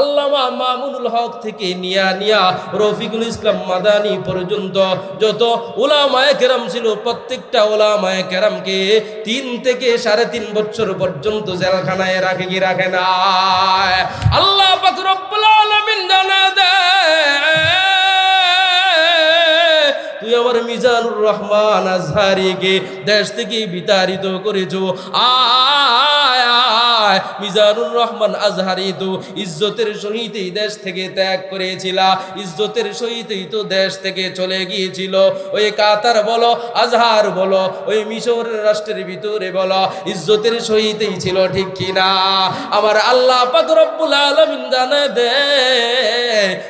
আল্লামা মামুনুল হক থেকে নিয়া নিয়া রফিকুল ইসলাম মাদানি পর্যন্ত যত ওলামায় কেরাম ছিল, প্রত্যেকটা ওলামায় কেরামকে তিন থেকে সাড়ে তিন বছর পর্যন্ত জেলখানায় রাখে কি রাখে না? আল্লাহ তুই আমার মিজানুর রহমান আজহারিকে দেশ থেকে বিতাড়িত করেছ। আয়। আয় মিজানুর রহমান আজহারি তো ইজ্জতের সহিত দেশ থেকে ত্যাগ করেছিল। ইজ্জতের সহিতই তো দেশ থেকে চলে গিয়েছিল। ওই কাতার বলো, আজহার বলো, ওই মিশর রাষ্ট্রের ভিতরে বলো, ইজ্জতের সহিতই ছিল ঠিক কিনা? আমার আল্লাহ পাক রব্বুল আলামিন জানে দে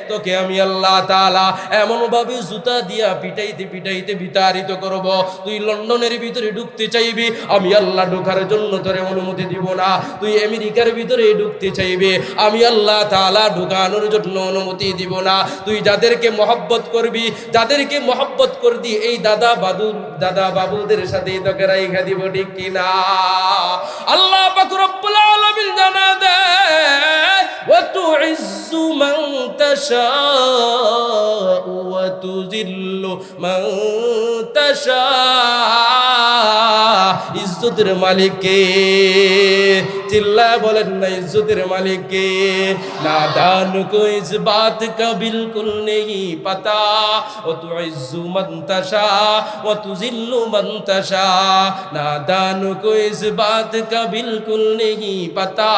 তোকে আমি আল্লাহ তাআলা এমন ভাবে জুতা দিয়া পিটাইতে পিটাইতে বিতাড়িত করব। তুই লন্ডনের ভিতরে ঢুকতে চাইবি, আমি আল্লাহ ঢোকার জন্য তোরে অনুমতি দিব না। তুই আমেরিকার ভিতরে ঢুকতে চাইবে, আমি আল্লাহ তাআলা ঢুকানোর জন্য অনুমতি দিব না। তুই যাদেরকে মহব্বত করবি, যাদেরকে মহব্বত করবি, এই দাদা বাদুর, দাদা বাবুদের সাথে তোকে রাইখা দিব, ঠিক কিনা? আল্লাহ পাক রব্বুল আলামিন জানা দেয় وتعز من تشاء وتذل من تشاء. ইজ্জতের মালিককে। চিল্লা বলেন না, ইজ্জতের মালিককে। নাদান কো ইস বাত কা বিলকুল নেই পাতা। ও তু ইজ্জু মান তাশা, ও তু জিল্লু মান তাশা। নাদান কো ইস বাত কা বিলকুল নেই পাতা।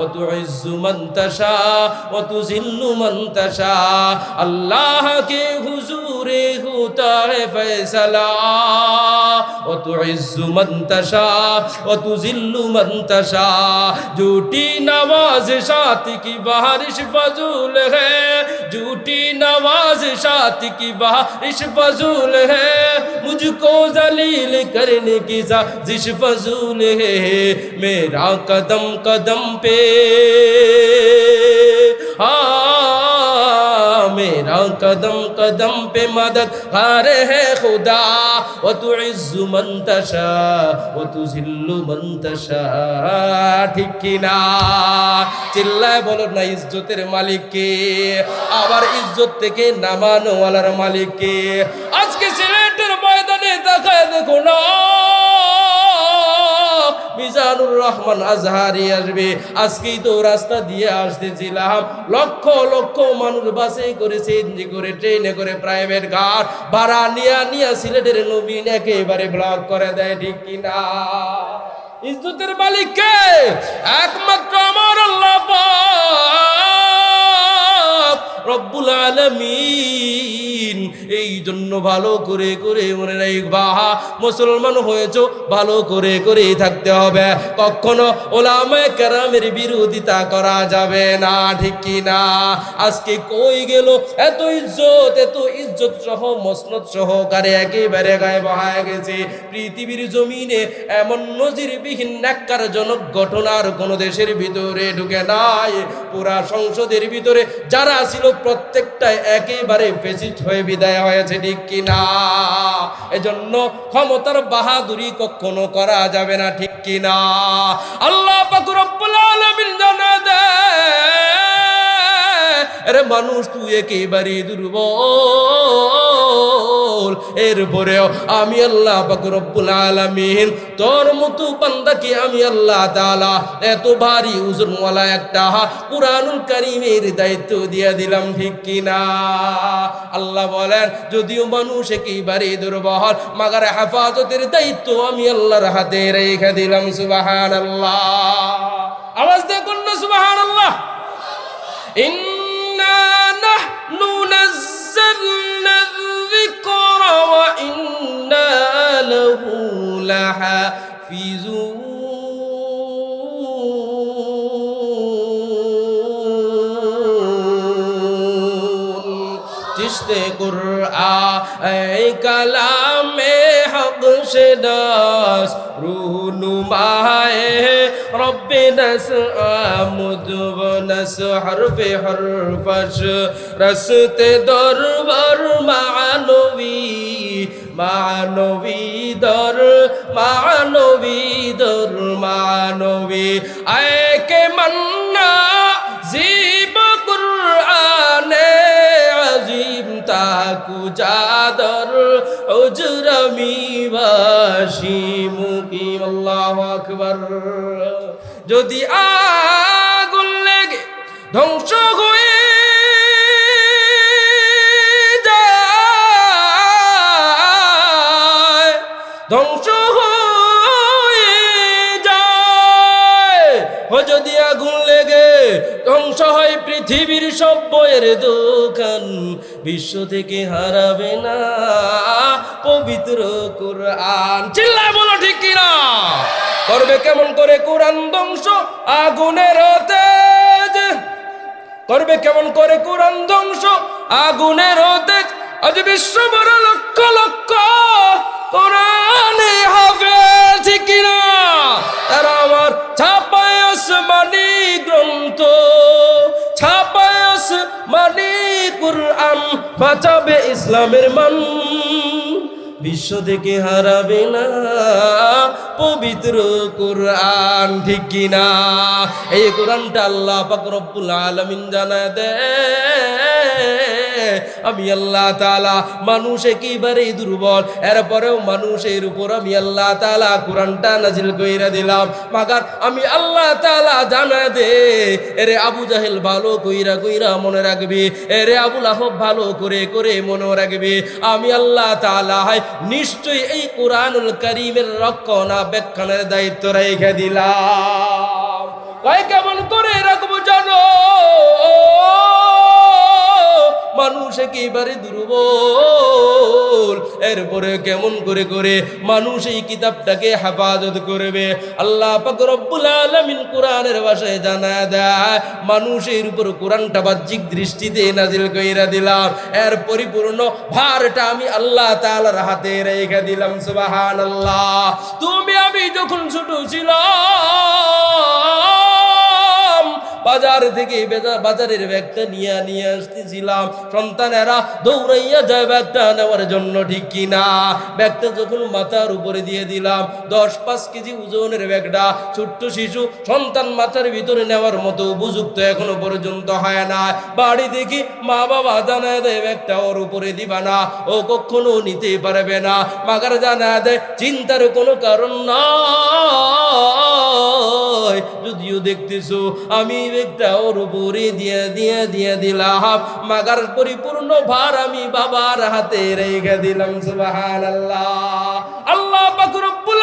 ও তু ইজ্জু মান তাশা, ও তু জিল্লু মান তাশা। আল্লাহ কে হুজুরে হুতা হে ফয়সালা। ও তু ইজ্জু মান तशा व तू जिल्लु मंतशा। झूठी नवाज़ साथ की बारिश फजूल है। झूठी नवाज़ साथ की बारिश फजूल है। मुझको जलील करने की साजिश फजूल है। मेरा कदम कदम पे मेरा कदम कदम पे मदद हार है खुदा वो तू इज्जु मंतशा वो तू जिल्लु मंतशा ঠিক কিনা চিল্লায় বলো না ইজ্জতের মালিককে আবার ইজ্জত থেকে নামানোওয়ালার মালিককে আজকে সিলেটের ময়দানে দেখায় দেখো না মিজানুর রহমান আজহারি আসবে। আজকেই তো রাস্তা দিয়ে আসতেছিলাম। লক্ষ লক্ষ মানুষ বাসে করে সিএনজি করে, ট্রেনে করে প্রাইভেট কার ভাড়া নিয়া নিয়া সিলেটের নবীন একেবারে ব্লক করে দেয়, ঠিক কিনা? ইজ্জতের মালিক কে একমাত্র আমার আল্লাহ রব্বুল আলামিন। এই জন্য ভালো করে করে মনে রাখবা মুসলমান হয়েছো, ভালো করে করে থাকতে হবে। কখনো ওলামায়ে কেরামের বিরোধিতা করা যাবে না, ঠিক না? আজকে কই গেল? এত ইজ্জত এত ইজ্জত সহ, মসনদ সহকারে একেবারে গায়ে বহায় গেছে। পৃথিবীর জমিনে এমন নজিরবিহীন ন্যাক্কারজনক ঘটনার কোন দেশের ভিতরে ঢুকে নাই। পুরা সংসদের ভিতরে যারা ছিল প্রত্যেকটাই একেবারে ফেসিট হয়ে বিদায় হয়েছে, ঠিক কিনা? এজন্য ক্ষমতার বাহাদুরি কখনো করা যাবে না, ঠিক কিনা? আল্লাহ পাক রব্বুল আলামিন জানা দেয় আরে মানুষ, তুই একেবারে দুর্বল। রাসূল, এরপরেও আমি আল্লাহ রব্বুল আলমিন, তোর মতো বান্দাকে আমি আল্লাহ তাআলা এত ভারী ওজনওয়ালা একটা কুরআনুল কারীমের দায়িত্ব দিয়ে দিলাম, ঠিক কিনা? আল্লাহ বলেন, যদিও মানুষ একেবারে দুর্বল, মাগার হেফাজতের দায়িত্ব আমি আল্লাহর হাতে রেখে দিলাম সুবাহান আল্লাহ আওয়াজ দেখুন না সুবাহান আল্লাহ ইন্না নাহনু وإنا له لحافظون চিশতে কুরআ এই কালামে হক শনাস রূহ নুমায়ে রব্বে নাস আমুদ নাস হরফে হরফশ রসতে দরবার মানবী মানবী দর মানবী দর, মানবী। আয়কে মন্না, জীব কুরআনে আজিম তাকু জাদর, উজরমি বাসি মুকিম, আল্লাহু আকবার। যদি আগুন লাগে ধ্বংস হয়ে পৃথিবীর সব বইয়ের দোকান বিশ্ব থেকে হারাবে না। পবিত্র কোরআন। চিল্লায় বলো ঠিক কিনা? করবে কেমন করে কোরআন ধ্বংস? আগুনের তেজ। করবে কেমন করে কোরআন ধ্বংস? আগুনের তেজ। আজ বিশ্ব বড় লক্ষ লক্ষ কোরআনে হাফেজ ঠিক কিনা? তারা আমার ছাপায় আসমানি গ্রন্থ। ছাপায় আসমানি কোরআন বাঁচাবে ইসলামের মান। বিশ্ব থেকে হারাবে না পবিত্র কোরআন, ঠিক কিনা? এই কোরআনটা আল্লাহ পাক রব্বুল আলামিন জানা দে আমি আল্লাহ তালা মানুষ একেবারে দুর্বল? এরপরেও মানুষের উপর আমি আল্লাহ তালা কোরআনটা নাজিল কইরা দিলাম। মাগার আমি আল্লাহ তালা জানা দে, এরে আবু জাহেল ভালো কইরা কইরা মনে রাখবি, এরে আবুল আহব ভালো করে করে মনে রাখবি, আমি আল্লাহ তালা হয় নিশ্চয়ই এই কোরআনুল করিমের রক্ষণা বেক্ষণের দায়িত্ব রেখে দিলাম। কেমন করে রাখব জানো? মানুষ একেবারে দুর্বল? এরপরে কেমন করে করে মানুষ এই কিতাবটাকে হেফাজত করবে? আল্লাহ রব্বুল আলামিন কোরআনের ভাষায় জানা দেয়, মানুষের উপর কোরআনটা বাহ্যিক দৃষ্টিতে নাজিল কইরা দিলাম। এর পরিপূর্ণ ভারটা আমি আল্লাহ তাআলার হাতে রেখে দিলাম সুবাহান আল্লাহ তুমি আমি যখন ছোট ছিলাম বাজার থেকে বাজারের ব্যাগটা নিয়ে নিয়ে আসতেছিলাম। সন্তানেরা দৌড়াইয়া যায় ব্যাগটা নেওয়ার জন্য, ঠিক কিনা? ব্যাগটা যখন মাথার উপরে দিয়ে দিলাম, দশ পাঁচ কেজি ওজনের ব্যাগটা ছোট্ট শিশু সন্তান মাথার ভিতরে নেওয়ার মতো উপযুক্ত এখনও পর্যন্ত হয় না। বাড়ি দেখি মা বাবা জানায় দেয়, ব্যাগটা ওর উপরে দিবা না, ও কখনো নিতে পারবে না। মাগার জানা দেয়, চিন্তার কোনো কারণ নয় যদিও দেখতেছো, আমি ব্যাগটা ওর উপরে দিয়ে দিয়ে দিয়ে দিলাম, মাগার পরিপূর্ণ ভার আমি বাবার হাতে রেখে দিলাম সুবাহ আল্লাহ আল্লাহ পাক রব্বুল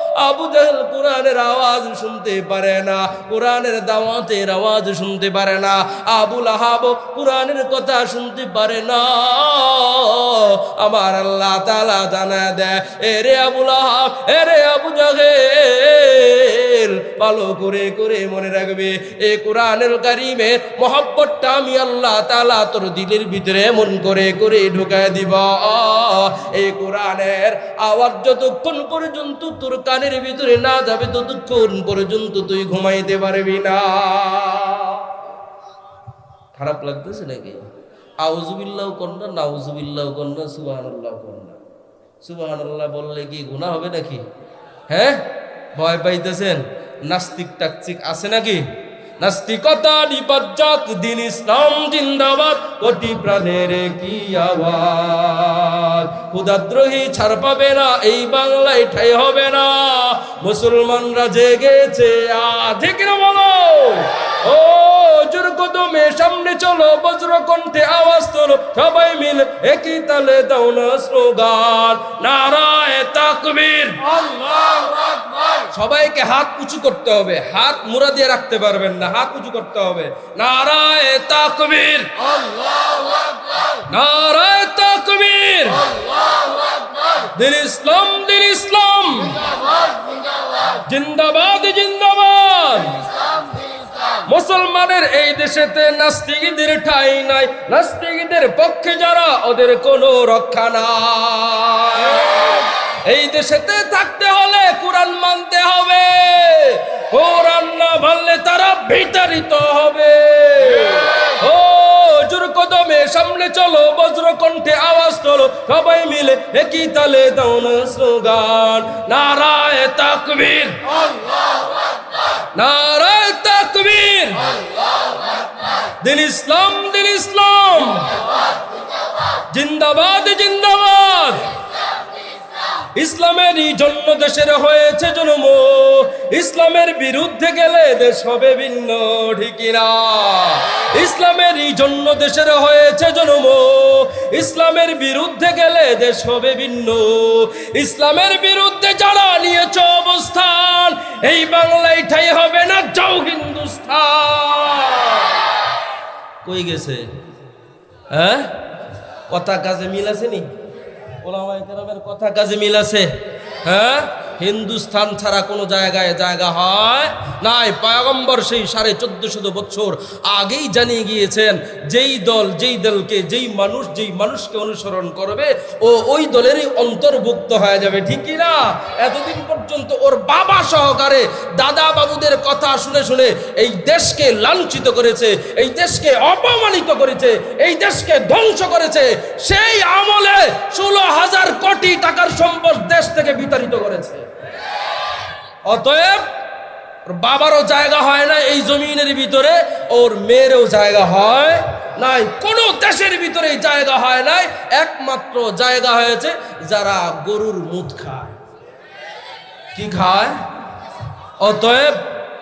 আবু জাহেল কোরআনের আওয়াজ শুনতে পারে না, কোরআনের দাওয়াতের আওয়াজ শুনতে পারে না আবুল আহাব কোরআনের কথা শুনতে পারে না। আমার আল্লাহ তালা জানা দেয় এরে আবুল আহাব এরে আবু জাহেল ভালো করে করে মনে রাখবে, এ কোরআনের কারিমের মহব্বতটা আমি আল্লাহ তালা তোর দিলের ভিতরে মন করে করে ঢুকায় দিব। এই কোরআনের আওয়াজ যতক্ষণ পর্যন্ত তোর কানের ভিতরে না যাবে, ততক্ষণ পর্যন্ত তুই ঘুমাইতে পারবি না। খারাপ লাগতেছে নাকি? আউজুবিল্লাহ কন্যা নাউজুবিল্লাহ কন্যা সুবাহান্লাহ কন্যা। সুবাহান্লাহ বললে কি গুণা হবে নাকি? হ্যাঁ? ভয় পাইতেছেন? নাস্তিক টাকচিক আছে নাকি? নাস্তিকতা নিপজ্জক দিন ইসলাম জিন্দাবাদ, কোটি প্রাণের কি আওয়াজ? ক্ষুদাদ্রোহী ছাড় পাবে না, এই বাংলায় ঠাই হবে না। মুসলমানরা জেগেছে, আধিক না বলো। ও, জোর কদমে সামনে চলো বজ্র কণ্ঠে আওয়াজ তোলো, সবাই মিলে একই তালে দাও না স্লোগান। নারায় তাকবীর। সবাইকে হাত উঁচু করতে হবে, হাত মুড়া দিয়ে রাখতে পারবেন না, হাত উঁচু করতে হবে। নারায় তাকবীর। নারায় তাকবীর। দিন ইসলাম দিন ইসলাম। জিন্দাবাদ জিন্দাবাদ। মুসলমানের এই দেশেতে নাস্তিকদের ঠাই নাই, নাস্তিকদের পক্ষে যারা, ওদের কোনো রক্ষা নাই। এই দেশেতে থাকতে হলে কোরআন মানতে হবে। কোরআন না মানলে তারা বিতাড়িত হবে। ও, জোর কদমে সামনে চলো বজ্র কণ্ঠে আওয়াজ তোলো। সবাই মিলে একই তালে দাও না স্লোগান। নারায় তাকবীর। নারায় তাকবীর। দিন ইসলাম দিন ইসলাম। জিন্দাবাদ জিন্দাবাদ। ইসলামেরই জন্য দেশের হয়েছে জন্ম ইসলামের বিরুদ্ধে গেলে দেশ হবে ভিন্ন ঠিকিরা ইসলামেরই জন্য দেশের হয়েছে জন্ম ইসলামের বিরুদ্ধে গেলে দেশ হবে ভিন্ন। ইসলামের বিরুদ্ধে যারা নিয়েছ অবস্থান, এই বাংলায় ঠাই হবে না যাও হিন্দুস্থান। কই গেছে? হ্যাঁ? কথা কাজে মিল আছে নি? ওলামায়ে কেরামের কথা কাজে মিল আছে? হ্যাঁ? হিন্দুস্থান ছাড়া কোনো জায়গায় জায়গা হয় নাই। পয়গম্বর সেই সাড়ে চোদ্দশো বছর আগেই জানিয়ে গিয়েছেন, যেই দল, যেই দলকে, যেই মানুষ, যেই মানুষকে অনুসরণ করবে, ও ওই দলেরই অন্তর্ভুক্ত হয়ে যাবে, ঠিক না এতদিন পর্যন্ত ওর বাবা সহকারে দাদা বাবুদের কথা শুনে শুনে এই দেশকে লাঞ্ছিত করেছে, এই দেশকে অপমানিত করেছে, এই দেশকে ধ্বংস করেছে, সেই আমলে ষোলো হাজার কোটি টাকার সম্পদ দেশ থেকে বিতাড়িত করেছে। অতএব বাবারও জায়গা হয় না এই জমিনের ভিতরে ওর মেয়েরও জায়গা হয় নাই কোনো দেশের ভিতরে জায়গা হয় নাই একমাত্র জায়গা হয়েছে যারা গরুর মুদ খায়। কি খায়? অতএব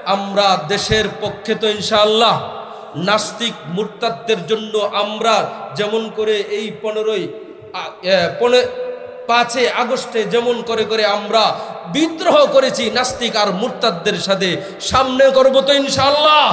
আমরা দেশের পক্ষে তো ইনশাআল্লাহ নাস্তিক মুরতাদদের জন্য আমরা যেমন করে এই পনেরোই আ- এ, পনে- পাঁচে আগস্টে যেমন করে করে আমরা বিদ্রোহ করেছি, নাস্তিক আর মুরতাদদের সাথে সামনে করব তো ইনশাআল্লাহ।